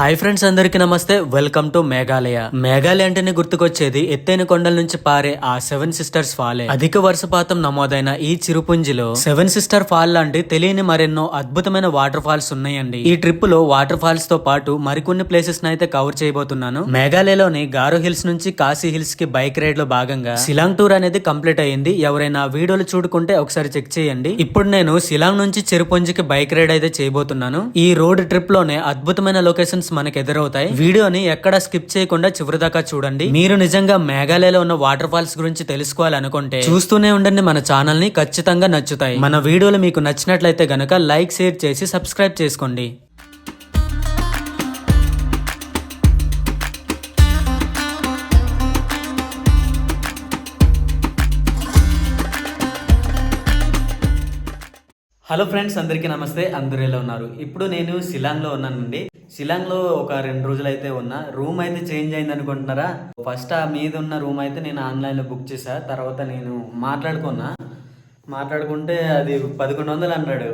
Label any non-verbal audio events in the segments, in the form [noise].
Hi friends అందరికి నమస్తే. Welcome to Meghalaya. Meghalaya అంటేనే గుర్తుకొచ్చేది ఎత్తైన కొండల నుంచి పారే ఆ సెవెన్ సిస్టర్స్ ఫాలే. అధిక వర్షపాతం నమోదైన ఈ చిరుపుంజిలో సెవెన్ సిస్టర్ ఫాల్ లాంటి తెలియని మరెన్నో అద్భుతమైన వాటర్ ఫాల్స్ ఉన్నాయండి. ఈ ట్రిప్లో వాటర్ ఫాల్స్తో పాటు మరికొన్ని ప్లేసెస్ అయితే కవర్ చేయబోతున్నాను. మేఘాలయలోని గారో హిల్స్ నుంచి కాశీ హిల్స్కి బైక్ రైడ్లో భాగంగా సిలాంగ్ టూర్ అనేది కంప్లీట్ అయ్యింది. ఎవరైనా వీడియోలు చూడుకుంటే ఒకసారి చెక్ చేయండి. ఇప్పుడు నేను సిలాంగ్ నుంచి చిరుపుంజికి బైక్ రైడ్ అయితే చేయబోతున్నాను. ఈ రోడ్ ట్రిప్లోనే అద్భుతమైన లొకేషన్స్ మనకు ఎదురవుతాయి. వీడియోని ఎక్కడ స్కిప్ చేయకుండా చివరి దాకా చూడండి. మీరు నిజంగా మేఘాలయలో ఉన్న వాటర్ ఫాల్స్ గురించి తెలుసుకోవాలనుకుంటే చూస్తూనే ఉండండి మన ఛానల్ని ఖచ్చితంగా నచ్చుతాయి. మన వీడియోలు మీకు నచ్చినట్లయితే గనక లైక్ షేర్ చేసి సబ్స్క్రైబ్ చేసుకోండి. హలో ఫ్రెండ్స్ అందరికీ నమస్తే. అందరూ ఎలా ఉన్నారు? ఇప్పుడు నేను షిలాంగ్లో ఉన్నానండి. షిలాంగ్లో ఒక రెండు రోజులు అయితే ఉన్నా. రూమ్ అయితే చేంజ్ అయింది అనుకుంటున్నారా? ఫస్ట్ ఆ మీద ఉన్న రూమ్ అయితే నేను ఆన్లైన్లో బుక్ చేసా తర్వాత నేను మాట్లాడుకున్నా. మాట్లాడుకుంటే అది పదకొండు వందలు అన్నాడు.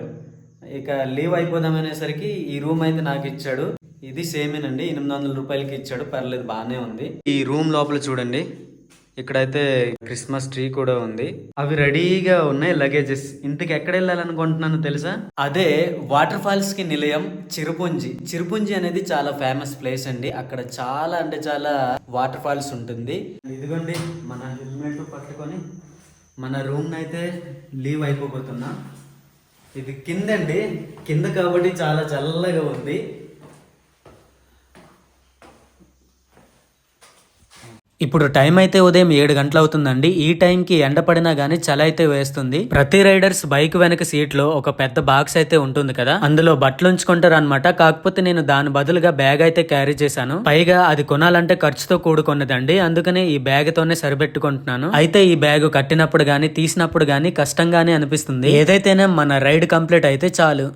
ఇక లీవ్ అయిపోదామనేసరికి ఈ రూమ్ అయితే నాకు ఇచ్చాడు. ఇది సేమేనండి. ఎనిమిది వందల రూపాయలకి ఇచ్చాడు. పర్లేదు బాగానే ఉంది. ఈ రూమ్ లోపల చూడండి. ఇక్కడైతే క్రిస్మస్ ట్రీ కూడా ఉంది. అవి రెడీగా ఉన్నాయి లగేజెస్. ఇంతకు ఎక్కడ వెళ్ళాలనుకుంటున్నాను తెలుసా? అదే వాటర్ ఫాల్స్కి నిలయం చిరుపుంజి. చిరుపుంజి అనేది చాలా ఫేమస్ ప్లేస్ అండి. అక్కడ చాలా అంటే చాలా వాటర్ ఫాల్స్ ఉంటుంది. ఇదిగోండి మన హెల్మెట్ పట్టుకొని మన రూమ్ అయితే లీవ్ అయిపోబోతున్నా. ఇది కిందండి. కింద కాబట్టి చాలా చల్లగా ఉంది. ఇప్పుడు టైం అయితే ఉదయం ఏడు గంటలు అవుతుందండి ఈ టైంకి ఎండ పడినా గానీ చలి అయితే వేస్తుంది. ప్రతి రైడర్స్ బైక్ వెనక సీట్లో ఒక పెద్ద బాక్స్ అయితే ఉంటుంది కదా. అందులో బట్టలు ఉంచుకుంటారు అనమాట కాకపోతే నేను దాని బదులుగా బ్యాగ్ అయితే క్యారీ చేశాను. పైగా అది కొనాలంటే ఖర్చుతో కూడుకున్నదండి. అందుకనే ఈ బ్యాగ్ తోనే సరిపెట్టుకుంటున్నాను. అయితే ఈ బ్యాగ్ కట్టినప్పుడు గానీ తీసినప్పుడు గానీ కష్టంగానే అనిపిస్తుంది. ఏదైతేనే మన రైడ్ కంప్లీట్ అయితే చాలు.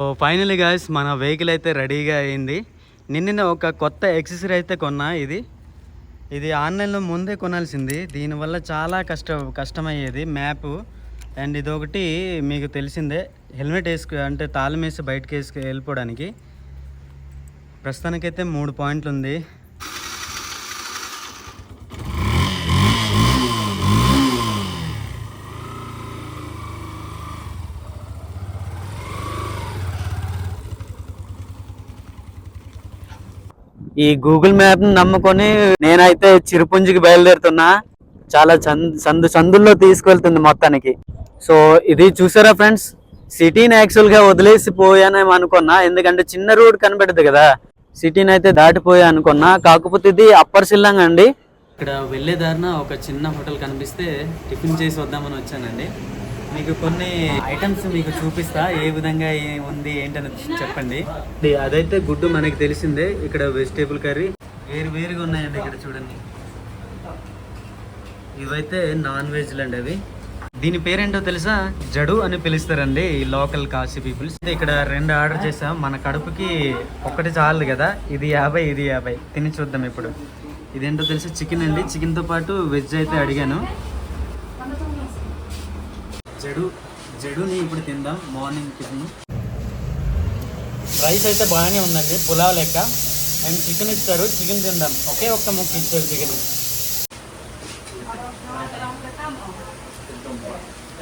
ఓ ఫైనలీ గాయస్ మన వెహికల్ అయితే రెడీగా అయింది. నిన్న ఒక కొత్త ఎక్సెసరీ అయితే కొన్నా ఇది. ఇది ఆన్లైన్లో ముందే కొనాల్సింది. దీనివల్ల చాలా కష్ట కష్టమయ్యేది మ్యాప్. అండ్ ఇదొకటి మీకు తెలిసిందే హెల్మెట్ వేసుకు అంటే తాళం వేసి బయటకు వేసుకు వెళ్ళిపోవడానికి. ప్రస్తుతానికైతే మూడు పాయింట్లు ఉంది ఈ గూగుల్ మ్యాప్ నమ్ముకొని నేనైతే చిరుపుంజికి బయలుదేరుతున్నా. చాలా సందు సందుల్లో తీసుకెళ్తుంది మొత్తానికి. సో ఇది చూసారా ఫ్రెండ్స్? సిటీని యాక్చువల్గా వదిలేసి పోయానేమో అనుకున్నా. ఎందుకంటే చిన్న రోడ్ కనబడదు కదా. సిటీని అయితే దాటిపోయా అనుకున్నా. కాకపోతే ఇది అప్పర్ సిల్లంగ్ అండి. ఇక్కడ వెళ్ళే దారిన ఒక చిన్న హోటల్ కనిపిస్తే టిఫిన్ చేసి వద్దామని వచ్చానండి. మీకు కొన్ని ఐటమ్స్ మీకు చూపిస్తా ఏ విధంగా ఏ ఉంది ఏంటని చెప్పండి. అదైతే గుడ్డు మనకి తెలిసిందే ఇక్కడ వెజిటేబుల్ కర్రీ వేరు వేరుగా ఉన్నాయండి ఇక్కడ చూడండి. ఇవైతే నాన్ వెజ్ అండి అవి. దీని పేరేంటో తెలుసా? జడు అని పిలుస్తారండి ఈ లోకల్ కాశీ పీపుల్స్ ఇక్కడ రెండు ఆర్డర్ చేసాం మన కడుపుకి ఒక్కటి చాలు కదా. ఇది యాభై ఇది యాభై. తిని చూద్దాం ఇప్పుడు. ఇదేంటో తెలుసా? చికెన్ అండి. చికెన్తో పాటు వెజ్ అయితే అడిగాను. జడు జడుని ఇప్పుడు తిందాం మార్నింగ్ టిఫిన్ రైస్ అయితే బాగానే ఉందండి పులావ్ లెక్క అండ్ చికెన్ ఇస్తారు చికెన్ తిందాం ఒకే ఒక్క ముక్క ఇచ్చారు చికెన్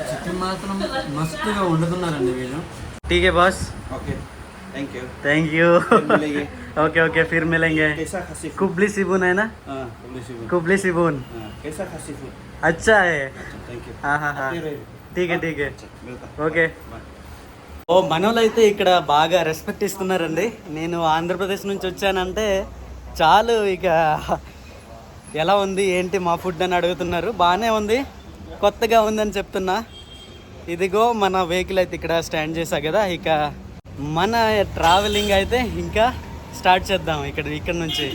చికెన్ మాత్రం మస్తుగా వండుతున్నారండి వీళ్ళు ఠీకే boss okay thank you thank you मिलेंगे ఓకే ఓకే ఫిర్ మిలేంగే कैसा खासी फूड कुबली सिबून है ना हाँ पुलिस फूड कुबली सिबून हाँ कैसा खासी फूड अच्छा है थैंक यू हाँ हाँ हाँ ఠీక్ ఠీక్. ఓకే ఓ మనోళ్ళైతే ఇక్కడ బాగా రెస్పెక్ట్ ఇస్తున్నారండి. నేను ఆంధ్రప్రదేశ్ నుంచి వచ్చానంటే చాలు ఇక ఎలా ఉంది ఏంటి మా ఫుడ్ అని అడుగుతున్నారు. బాగానే ఉంది కొత్తగా ఉందని చెప్తున్నా. ఇదిగో మన వెహికల్ అయితే ఇక్కడ స్టాండ్ చేశా కదా ఇక మన ట్రావెలింగ్ అయితే ఇంకా స్టార్ట్ చేద్దాం ఇక్కడ ఇక్కడ నుంచి.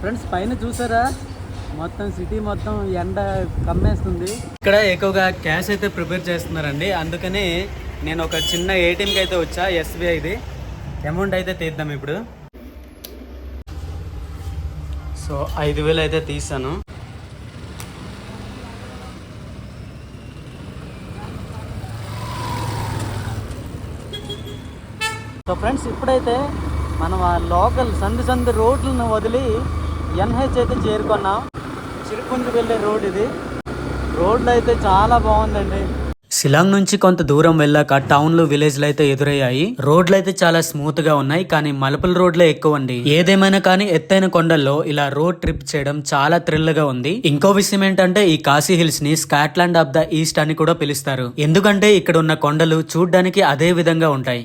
ఫ్రెండ్స్ పైన చూసారా? మొత్తం సిటీ మొత్తం ఎండ కమ్మేస్తుంది. ఇక్కడ ఎక్కువగా క్యాష్ అయితే ప్రిపేర్ చేస్తున్నారండి. అందుకని నేను ఒక చిన్న ఏటీఎంకి అయితే వచ్చా ఎస్బీఐది అమౌంట్ అయితే తీద్దాం ఇప్పుడు. సో ఐదు వేలు అయితే తీసాను. సో ఫ్రెండ్స్ ఇప్పుడైతే మనం ఆ లోకల్ సందు సందు రోడ్లను వదిలి ఎన్హెచ్ అయితే చేరుకున్నాం. చిరుకుంజు వెళ్ళే రోడ్ ఇది. రోడ్లు అయితే చాలా బాగుందండి. శిలాంగ్ నుంచి కొంత దూరం వెళ్ళాక టౌన్లు విలేజ్లు అయితే ఎదురయ్యాయి. రోడ్లు అయితే చాలా స్మూత్గా ఉన్నాయి కానీ మలుపుల రోడ్లే ఎక్కువ అండి ఏదేమైనా కానీ ఎత్తైన కొండల్లో ఇలా రోడ్ ట్రిప్ చేయడం చాలా థ్రిల్గా ఉంది. ఇంకో విషయం ఏంటంటే ఈ కాశీ హిల్స్ని స్కాట్లాండ్ ఆఫ్ ద ఈస్ట్ అని కూడా పిలుస్తారు. ఎందుకంటే ఇక్కడ ఉన్న కొండలు చూడ్డానికి అదే విధంగా ఉంటాయి.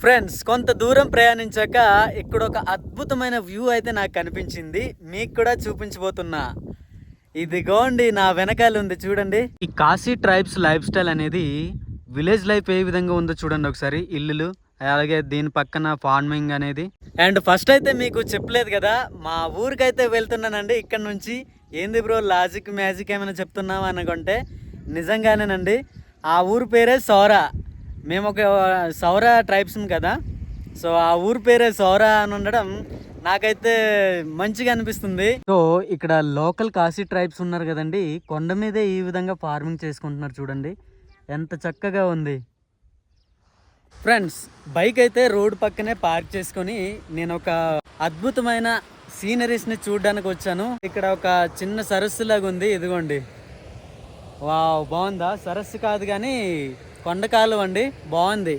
ఫ్రెండ్స్ కొంత దూరం ప్రయాణించాక ఇక్కడ ఒక అద్భుతమైన వ్యూ అయితే నాకు కనిపించింది. మీకు కూడా చూపించబోతున్నా. ఇదిగోండి నా వెనకాల ఉంది చూడండి. ఈ కాశీ ట్రైబ్స్ లైఫ్ స్టైల్ అనేది విలేజ్ లైఫ్ ఏ విధంగా ఉందో చూడండి ఒకసారి. ఇల్లులు అలాగే దీని పక్కన ఫార్మింగ్ అనేది. అండ్ ఫస్ట్ అయితే మీకు చెప్పలేదు కదా మా ఊరికైతే వెళ్తున్నానండి. ఇక్కడ నుంచి ఏంది బ్రో లాజిక్ మ్యాజిక్ ఏమైనా చెప్తున్నావా అనుకుంటే నిజంగానేనండి. ఆ ఊరు పేరే సౌరా. మేము ఒక సౌర ట్రైబ్స్ కదా. సో ఆ ఊరు పేరే సౌర అని ఉండడం నాకైతే మంచిగా అనిపిస్తుంది. సో ఇక్కడ లోకల్ కాశీ ట్రైబ్స్ ఉన్నారు కదండి. కొండ మీదే ఈ విధంగా ఫార్మింగ్ చేసుకుంటున్నారు చూడండి. ఎంత చక్కగా ఉంది. ఫ్రెండ్స్ బైక్ అయితే రోడ్ పక్కనే పార్క్ చేసుకొని నేను ఒక అద్భుతమైన సీనరీస్ని చూడడానికి వచ్చాను. ఇక్కడ ఒక చిన్న సరస్సు లాగా ఉంది ఇదిగోండి. వావ్ బాగుందా? సరస్సు కాదు కానీ కొండకాలు అండి బాగుంది.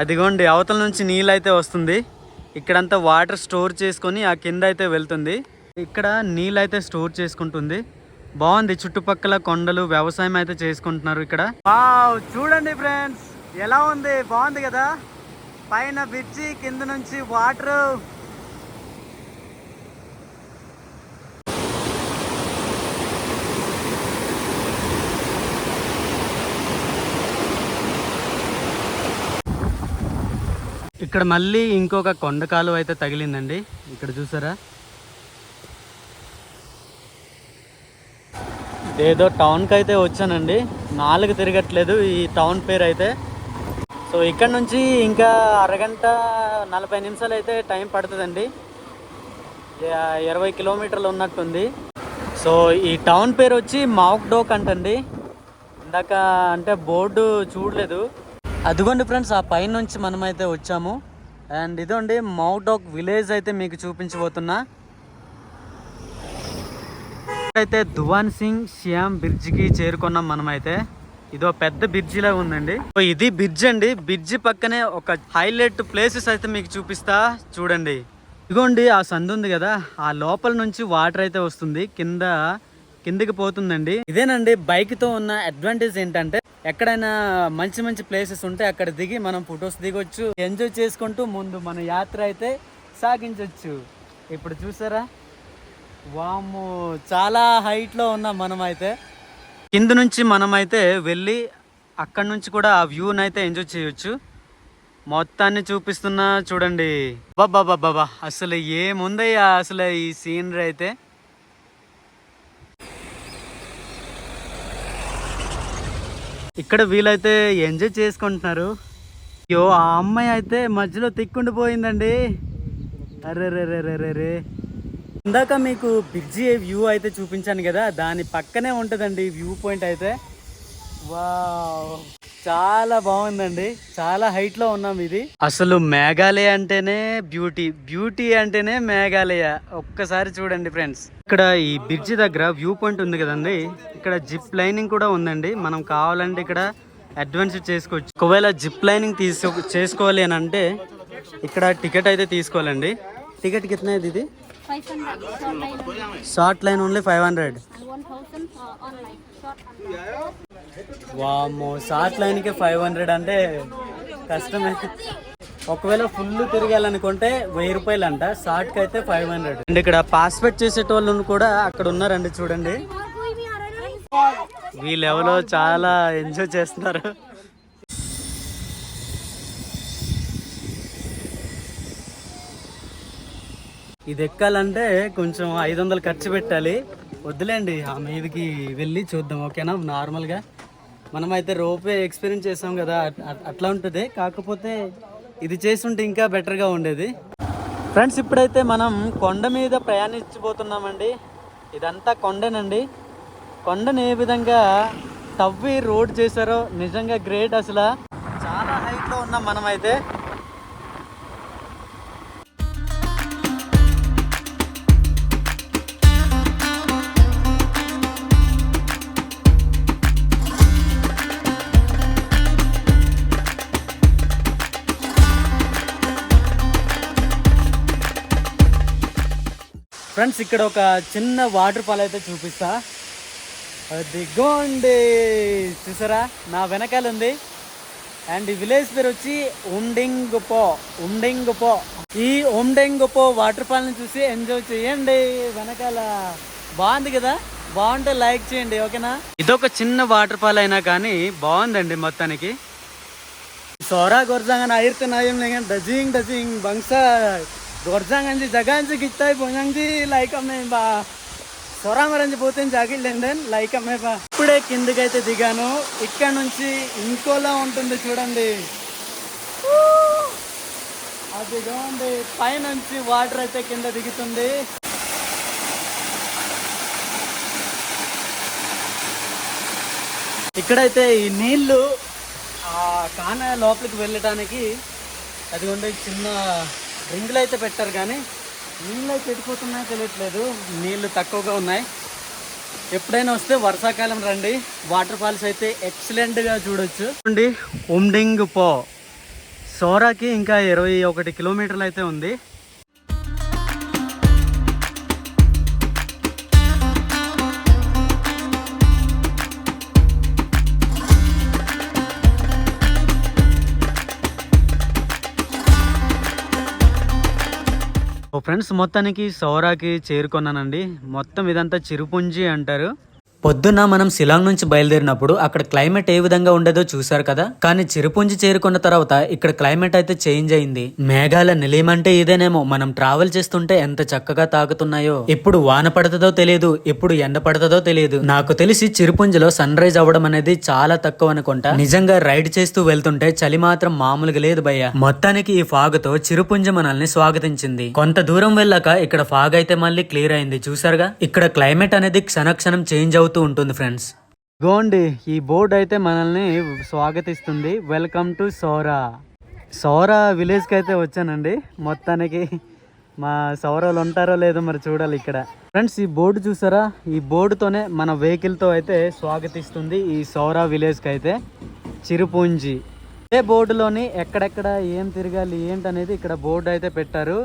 అదిగోండి అవతల నుంచి నీళ్ళు అయితే వస్తుంది. ఇక్కడంతా వాటర్ స్టోర్ చేసుకొని ఆ కింద అయితే వెళ్తుంది. ఇక్కడ నీళ్ళు అయితే స్టోర్ చేసుకుంటుంది. బాగుంది చుట్టుపక్కల కొండలు వ్యవసాయం అయితే చేసుకుంటున్నారు ఇక్కడ. వావ్ చూడండి ఫ్రెండ్స్ ఎలా ఉంది? బాగుంది కదా? పైన బ్రిడ్జి కింద నుంచి వాటర్. ఇక్కడ మళ్ళీ ఇంకొక కొండ కాలువ అయితే తగిలిందండి. ఇక్కడ చూసారా? ఏదో టౌన్కి అయితే వచ్చానండి. నాలుగు తిరగట్లేదు ఈ టౌన్ పేరు అయితే. సో ఇక్కడ నుంచి ఇంకా అరగంట నలభై నిమిషాలు అయితే టైం పడుతుందండి. ఇరవై కిలోమీటర్లు ఉన్నట్టుంది. సో ఈ టౌన్ పేరు వచ్చి మాక్ డోక్ అంటండి. ఇందాక అంటే బోర్డు చూడలేదు. అదిగోండి ఫ్రెండ్స్ ఆ పైన నుంచి మనమైతే వచ్చాము. అండ్ ఇదండి మౌట్ విలేజ్ అయితే మీకు చూపించబోతున్నా. అయితే దువాన్ సింగ్ శ్యామ్ బ్రిడ్జికి చేరుకున్నాం మనమైతే. ఇదో పెద్ద బ్రిడ్జిలా ఉందండి. సో ఇది బ్రిడ్జ్ అండి. బ్రిడ్జి పక్కనే ఒక హైలైట్ ప్లేసెస్ అయితే మీకు చూపిస్తా. చూడండి. ఇదిగోండి ఆ సందు ఉంది కదా. ఆ లోపల నుంచి వాటర్ అయితే వస్తుంది. కింద కిందకి పోతుందండి. ఇదేనండి బైక్తో ఉన్న అడ్వాంటేజ్ ఏంటంటే ఎక్కడైనా మంచి మంచి ప్లేసెస్ ఉంటే అక్కడ దిగి మనం ఫొటోస్ దిగొచ్చు ఎంజాయ్ చేసుకుంటూ ముందు మన యాత్ర అయితే సాగించవచ్చు ఇప్పుడు చూసారా? వాము చాలా హైట్లో ఉన్నాం మనమైతే. కింద నుంచి మనమైతే వెళ్ళి అక్కడ నుంచి కూడా ఆ వ్యూని అయితే ఎంజాయ్ చేయొచ్చు. మొత్తాన్ని చూపిస్తున్నా చూడండి. బాబా బాబా అసలు ఏముందయ్యా అసలు ఈ సీనరీ అయితే? ఇక్కడ వీలైతే ఎంజాయ్ చేసుకుంటున్నారు. అయ్యో ఆ అమ్మాయి అయితే మధ్యలో తిక్కుండిపోయిందండి. అరే రే రే రే రే రే ఇందాక మీకు బ్రిడ్జి వ్యూ అయితే చూపించాను కదా దాని పక్కనే ఉంటుందండి వ్యూ పాయింట్ అయితే. వావ్. చాలా బాగుందండి. చాలా హైట్లో ఉన్నాం ఇది. అసలు మేఘాలయ అంటేనే బ్యూటీ. బ్యూటీ అంటేనే మేఘాలయ. ఒక్కసారి చూడండి ఫ్రెండ్స్. ఇక్కడ ఈ బ్రిడ్జి దగ్గర వ్యూ పాయింట్ ఉంది కదండి. ఇక్కడ జిప్ లైనింగ్ కూడా ఉందండి. మనం కావాలంటే ఇక్కడ అడ్వెంచర్ చేసుకోవచ్చు. ఒకవేళ జిప్ లైనింగ్ తీసుకో చేసుకోవాలి అని అంటే ఇక్కడ టికెట్ అయితే తీసుకోవాలండి. టికెట్ కితనే ఇది? Short line only five hundred. And 1000 uh, online short online. వామ్మో షార్ట్ లైన్కి ఫైవ్ హండ్రెడ్ అంటే కష్టమే. ఒకవేళ ఫుల్ తిరగాలనుకుంటే వెయ్యి రూపాయలు అంట షార్ట్కి అయితే ఫైవ్ హండ్రెడ్ అండ్ ఇక్కడ పాస్పోర్ట్ చేసేటోళ్ళు కూడా అక్కడ ఉన్నారండి చూడండి. వీళ్ళెవరో చాలా ఎంజాయ్ చేస్తున్నారు. ఇది ఎక్కాలంటే కొంచెం ఐదు వందలు ఖర్చు పెట్టాలి. వద్దులేండి ఆ మీదకి వెళ్ళి చూద్దాం ఓకేనా? నార్మల్గా. మనమైతే రోపే ఎక్స్పీరియన్స్ చేసాం కదా. అట్లా ఉంటుంది. కాకపోతే ఇది చేస్తుంటే ఇంకా బెటర్గా ఉండేది. ఫ్రెండ్స్ ఇప్పుడైతే మనం కొండ మీద ప్రయాణించబోతున్నామండి. ఇదంతా కొండనండి. కొండని ఏ విధంగా తవ్వి రోడ్ చేశారో నిజంగా గ్రేట్ అసలు. చాలా హైట్లో ఉన్నాం మనమైతే. ఫ్రెండ్స్ ఇక్కడ ఒక చిన్న వాటర్ ఫాల్ అయితే చూపిస్తా. దిగోండి చూసారా? నా వెనకాల ఉంది. అండ్ ఈ విలేజ్ పేరు వచ్చి ఉండింగుపో ఉండింగుపో ఈ ఉండింగుపో వాటర్ ఫాల్ని చూసి ఎంజాయ్ చేయండి. వెనకాల బాగుంది కదా? బాగుంటే లైక్ చేయండి ఓకేనా? ఇదొక చిన్న వాటర్ ఫాల్ అయినా కానీ బాగుందండి మొత్తానికి. సోరా గొర్జాంగన ఆయిర్తే నాయం లేక డజింగ్ డజింగ్ బంగ్సా. గొర్జాంగంజి జగాంజి గిట్టాయి పొంగంజి లైక్ అమ్మే బా సొరామరంజి పోతే జాగిళ్ళండి లైక్ అమ్మే బా ఇప్పుడే కిందకైతే దిగాను. ఇక్కడ నుంచి ఇంకోలా ఉంటుంది చూడండి. అది అదిగోండి పైనుంచి వాటర్ అయితే కింద దిగుతుంది. ఇక్కడైతే ఈ నీళ్ళు ఆ కాన లోపలికి వెళ్ళటానికి అదిగోండి చిన్న రింగులు అయితే పెట్టారు కానీ నీళ్ళు అయితే ఎడిపోతున్నాయో తెలియట్లేదు. నీళ్ళు తక్కువగా ఉన్నాయి. ఎప్పుడైనా వస్తే వర్షాకాలం రండి. వాటర్ ఫాల్స్ అయితే ఎక్సలెంట్గా చూడొచ్చు. చూడండి ఉమ్డింగ్ పో. సోరాకి ఇంకా ఇరవై ఒకటి కిలోమీటర్లు అయితే ఉంది. ఫ్రెండ్స్ మొత్తానికి సౌరాకి చేరుకున్నానండి. మొత్తం ఇదంతా చిరుపుంజి అంటారు. పొద్దున్న మనం శిలాంగ్ నుంచి బయలుదేరినప్పుడు అక్కడ క్లైమేట్ ఏ విధంగా ఉండేదో చూశారు కదా? కానీ చిరుపుంజి చేరుకున్న తర్వాత ఇక్కడ క్లైమేట్ అయితే చేంజ్ అయింది. మేఘాల నిలయమంటే ఇదేనేమో మనం ట్రావెల్ చేస్తుంటే ఎంత చక్కగా తాకుతున్నాయో ఇప్పుడు వాన పడుతుందో తెలియదు ఇప్పుడు ఎండ పడుతుందో తెలియదు. నాకు తెలిసి చిరుపుంజిలో సన్ రైజ్ అవ్వడం అనేది చాలా తక్కువ అనుకుంటా. నిజంగా రైడ్ చేస్తూ వెళ్తుంటే చలి మాత్రం మామూలుగా లేదు భయ్య. మొత్తానికి ఈ ఫాగ్తో చిరుపుంజి మనల్ని స్వాగతించింది. కొంత దూరం వెళ్ళాక ఇక్కడ ఫాగ్ అయితే మళ్ళీ క్లియర్ అయింది చూసారుగా ఇక్కడ క్లైమేట్ అనేది క్షణక్షణం చేంజ్ అవుతుంది అవుతూ ఉంటుంది ఫ్రెండ్స్ గోండి ఈ బోర్డు అయితే మనల్ని స్వాగతిస్తుంది. వెల్కమ్ టు సౌరా సౌరా విలేజ్కి అయితే వచ్చానండి. మొత్తానికి మా సౌరాలు ఉంటారో లేదో మరి చూడాలి ఇక్కడ. ఫ్రెండ్స్ ఈ బోర్డు చూసారా? ఈ బోర్డుతోనే మన వెహికల్తో అయితే స్వాగతిస్తుంది ఈ సౌరా విలేజ్కి అయితే. చిరుపుంజి. ఏ బోర్డులోని ఎక్కడెక్కడ ఏం తిరగాలి ఏంటనేది ఇక్కడ బోర్డు అయితే పెట్టారు.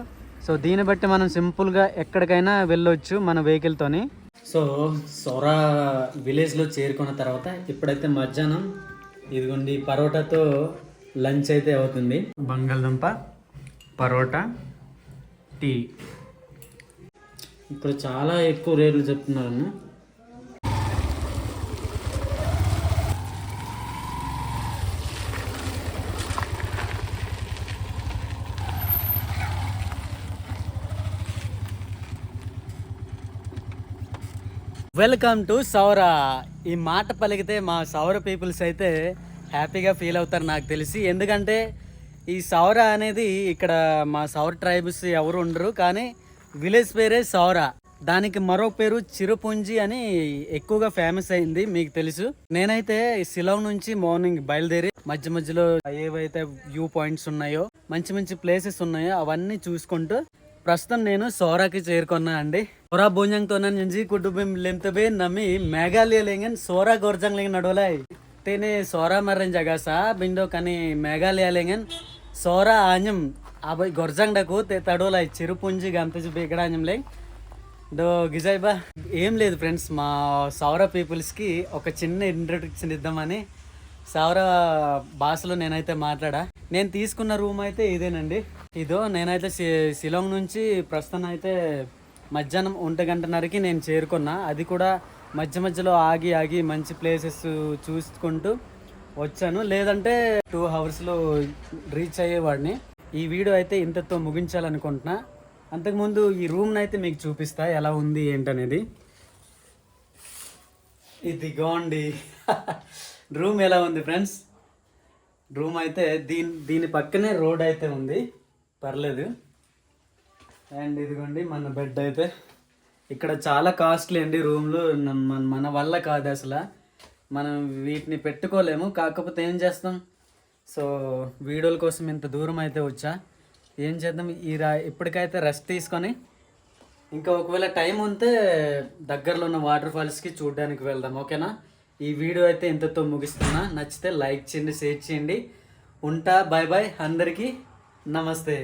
సో దీన్ని బట్టి మనం సింపుల్గా ఎక్కడికైనా వెళ్ళొచ్చు మన వెహికల్తోని సో సోరా విలేజ్లో చేరుకున్న తర్వాత ఇప్పుడైతే మధ్యాహ్నం ఇదిగోండి పరోటాతో లంచ్ అయితే అవుతుంది. బంగాళదుంప పరోటా టీ. ఇప్పుడు చాలా ఎక్కువ రేట్లు చెప్తున్నారు వెల్కమ్ టు సౌర ఈ మాట పలికితే మా సౌర పీపుల్స్ అయితే హ్యాపీగా ఫీల్ అవుతారు నాకు తెలిసి. ఎందుకంటే ఈ సౌర అనేది ఇక్కడ మా సౌర ట్రైబ్స్ ఎవరు ఉండరు కానీ విలేజ్ పేరే సౌర దానికి మరో పేరు చిరుపుంజి అని ఎక్కువగా ఫేమస్ అయింది మీకు తెలుసు. నేనైతే శిలావ్ నుంచి మార్నింగ్ బయలుదేరి మధ్య మధ్యలో ఏవైతే వ్యూ పాయింట్స్ ఉన్నాయో మంచి మంచి ప్లేసెస్ ఉన్నాయో అవన్నీ చూసుకుంటూ ప్రస్తుతం నేను సోరాకి చేరుకున్నా అండి సోరా బోంజంగ్ తోన నుంచి కుటుంబం లెంతబే నమ్మి మేఘాలయ లేంగన్ సోరా గోర్జంగ్ లేంగన్ నడవలాయ్. తేనే సోరా మర్రన్ జగాసా బిండో కానీ మేఘాలయ లేంగన్ సోరా ఆంజం అబ్బాయి గొర్జంగ్ డకు తే తడోలాయ్ చిరుపుంజి గంతజు బేగడాంజం లే దో గిజాయ్ బా ఏం లేదు ఫ్రెండ్స్ మా సౌర పీపుల్స్కి ఒక చిన్న ఇంట్రొడక్షన్ ఇద్దామని. సౌర భాషలో నేనైతే మాట్లాడా. నేను తీసుకున్న రూమ్ అయితే ఇదేనండి. ఇదో నేనైతే షిలాంగ్ శిలాంగ్ నుంచి ప్రస్తుతం అయితే మధ్యాహ్నం ఒంటి గంటన్నరకి నేను చేరుకున్నా. అది కూడా మధ్య మధ్యలో ఆగి ఆగి మంచి ప్లేసెస్ చూసుకుంటూ వచ్చాను. లేదంటే టూ అవర్స్లో రీచ్ అయ్యేవాడిని. ఈ వీడియో అయితే ఇంతతో ముగించాలనుకుంటున్నా. అంతకుముందు ఈ రూమ్ని అయితే మీకు చూపిస్తా. ఎలా ఉంది ఏంటనేది. ఇదిగోండి. [laughs] రూమ్ ఎలా ఉంది ఫ్రెండ్స్ రూమ్ అయితే దీని దీని పక్కనే రోడ్ అయితే ఉంది. పర్లేదు. అండ్ ఇదిగోండి మన బెడ్ అయితే. ఇక్కడ చాలా కాస్ట్లీ అండి రూమ్లు. మన మన వల్ల కాదు అసలు. మనం వీటిని పెట్టుకోలేము. కాకపోతే ఏం చేస్తాం? సో వీడియోల కోసం ఇంత దూరం అయితే వచ్చా. ఏం చేద్దాం? ఈ రా ఇప్పటికైతే రెస్ట్ తీసుకొని ఇంకా ఒకవేళ టైం ఉంటే దగ్గరలో ఉన్న వాటర్ ఫాల్స్కి చూడడానికి వెళ్దాం ఓకేనా? ఈ వీడియో అయితే ఇంతతో ముగిస్తున్నా. నచ్చితే లైక్ చేయండి షేర్ చేయండి. ఉంటా బాయ్ బాయ్ అందరికీ నమస్తే.